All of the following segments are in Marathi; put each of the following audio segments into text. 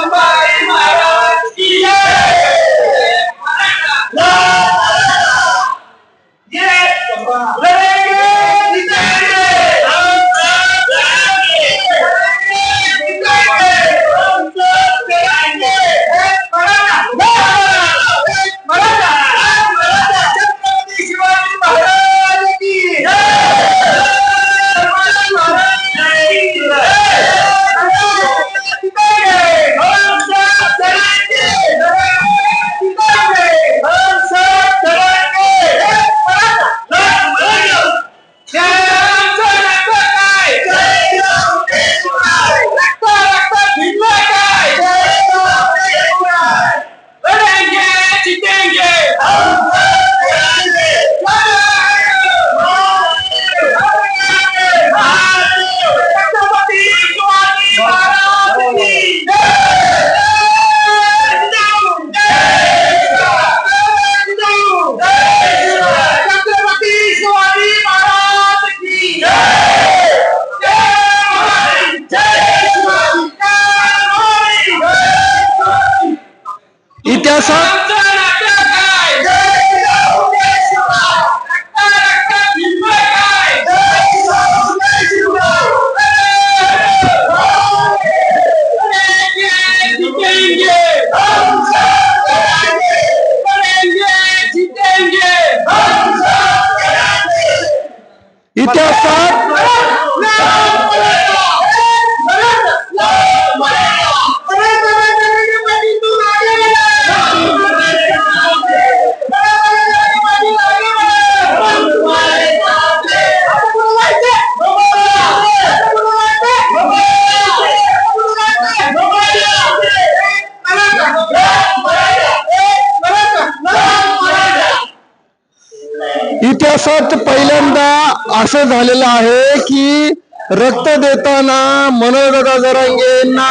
Somebody Começar. E tentar इतिहासात पहिल्यांदा असं झालेलं आहे की रक्त देताना मनोजदादा जरांगेंना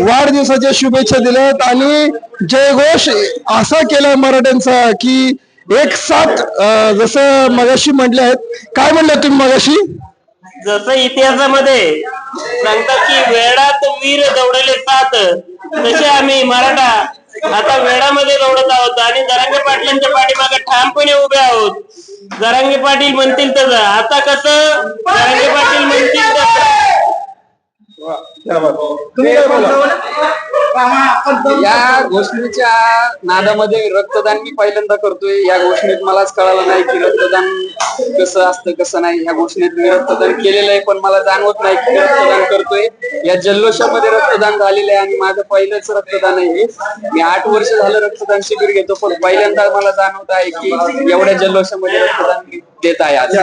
वाढदिवसाच्या शुभेच्छा दिल्यात आणि जयघोष असा केला मराठ्यांचा की एक साथ जसं मगाशी म्हटले आहेत. काय म्हणलं तुम्ही मगाशी? जसं इतिहासामध्ये सांगतात की वेळात वीर दौडले सात तसे आम्ही मराठा आता वेळामध्ये दौडत आहोत आणि जरांगे पाटलांच्या पाठीमागे ठामपणे उभे आहोत. जरांगे पाटील म्हणतील तसं. आता कसं? जरांगे पाटील म्हणतील तसं. या घोषणेच्या नादामध्ये रक्तदान मी पहिल्यांदा करतोय. या घोषणेत मलाच कळालं नाही की रक्तदान कसं असतं कसं नाही ह्या घोषणेत मी रक्तदान केलेलं आहे पण मला जाणवत नाही की रक्तदान करतोय. या जल्लोषामध्ये रक्तदान झालेलं आहे आणि माझं पहिलंच रक्तदान आहे मी आठ वर्ष झालं रक्तदान शिबिर घेतो पण पहिल्यांदा मला जाणवत आहे की एवढ्या जल्लोषामध्ये रक्तदान देत आहे आज.